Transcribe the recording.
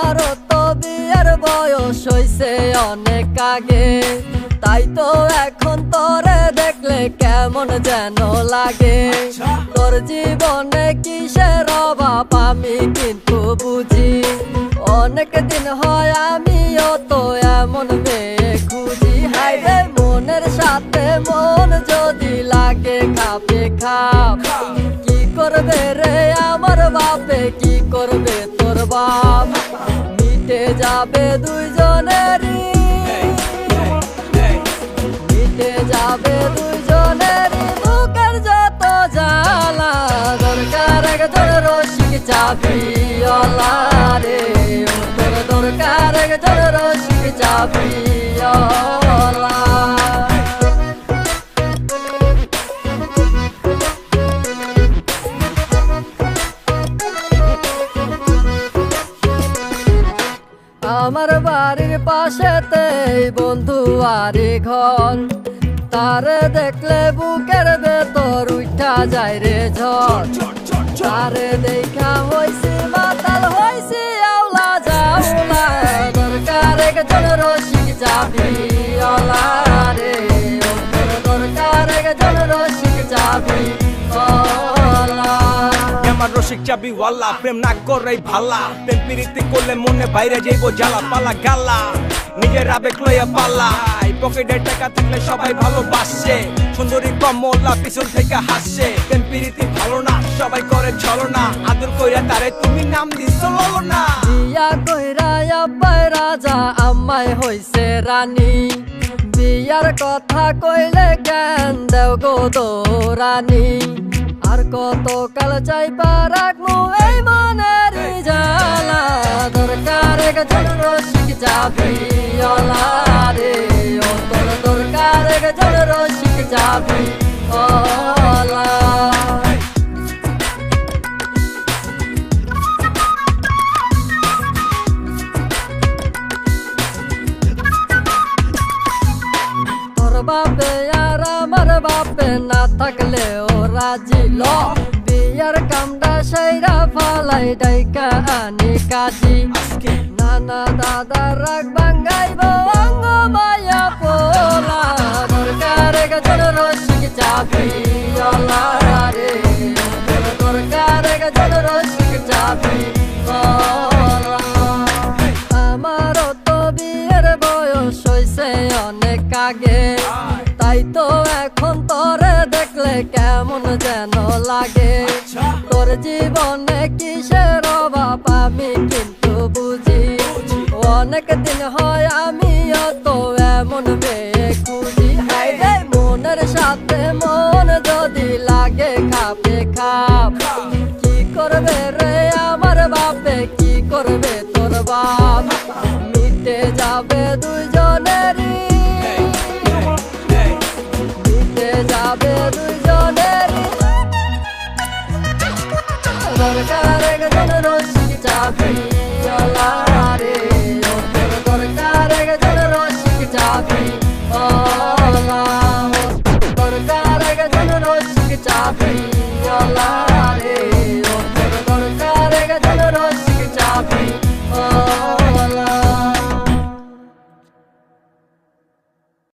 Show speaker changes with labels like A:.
A: আমারও তো বিয়ের বয়স হইছে অনেক আগে। তাই তো এখন তোরে দেখলে কেমন যেন লাগে। তোর জীবনে কিসের অভাব আমি কিন্তু বুঝি। অনেক দিন হয় আমিও তো এমন মেয়ে খুঁজি। হাই রে, মনের সাথে মন যদি লাগে খাপে খাপ। কি করবে রে আমার বাপে, কি করবে তোর বাপ? মিটে যাবে দুইজনেরই। মিটে যাবে দুইজনেরই বুকের যত জ্বালা, দরকার একজন রসিক চাবি রে দরকার একজন রসিক চাবি অলা আমার বাড়ির পাশেতে বন্ধু আরে ঘর। তার দেখলে বুকের ভেতর উঠা যায় রে ঝড়। তারে দেখা হয়েছে মাতাল হয়েছে আওলা যাওলা দরকার একজন রসিক যাবি রসিক
B: চাবি ওয়াল্লা প্রেম না করে ভালা। প্রেম প্রীতি করলে মনে বাইরে যাইবো জ্বালা পালা গালা। নিজের আবেগ লইয়া পাল্লা পকেটে টাকা থাকলে সবাই ভালোবাসে। সুন্দরী কমলা পিছন থেকে হাসছে প্রেম প্রীতি ভালো না, সবাই করে চলো না আদর কইরা তারে তুমি নাম দিছো ললো না
A: বিয়া কইরা আব্বাই রাজা, আম্মাই হইছে রানী। বিয়ার কথা কইলে জ্ঞান দেও গো রানী। আর কত কাল চাই রাখমু এই মনের জ্বালা? দরকার একজন রসিক যাবি রে ও তোর দরকার একজন রসিক যাবি বাপে আর আমার বাপে না থাকলে ও রাজি ল। বিয়ার কামটা সেইরা ফালাই ডাইকা আনি কাজি। নানা দাদা রাগ বাঙ্গাইব অঙ্গ মায়া পোলা। দরকার একজন রসিক চাবি অলা রে। দরকার একজন রসিক চাবি অলা আমারও তো বিয়ের বয়স হইছে অনেক আগে। তাই তো কেমন যেন লাগে। তোর জীবনে কিসের অভাব আমি কিন্তু বুঝি। অনেক দিন হয় আমিও তো এমন মেয়ে। Gotta got a, I a gun and all the shit you. talk Your life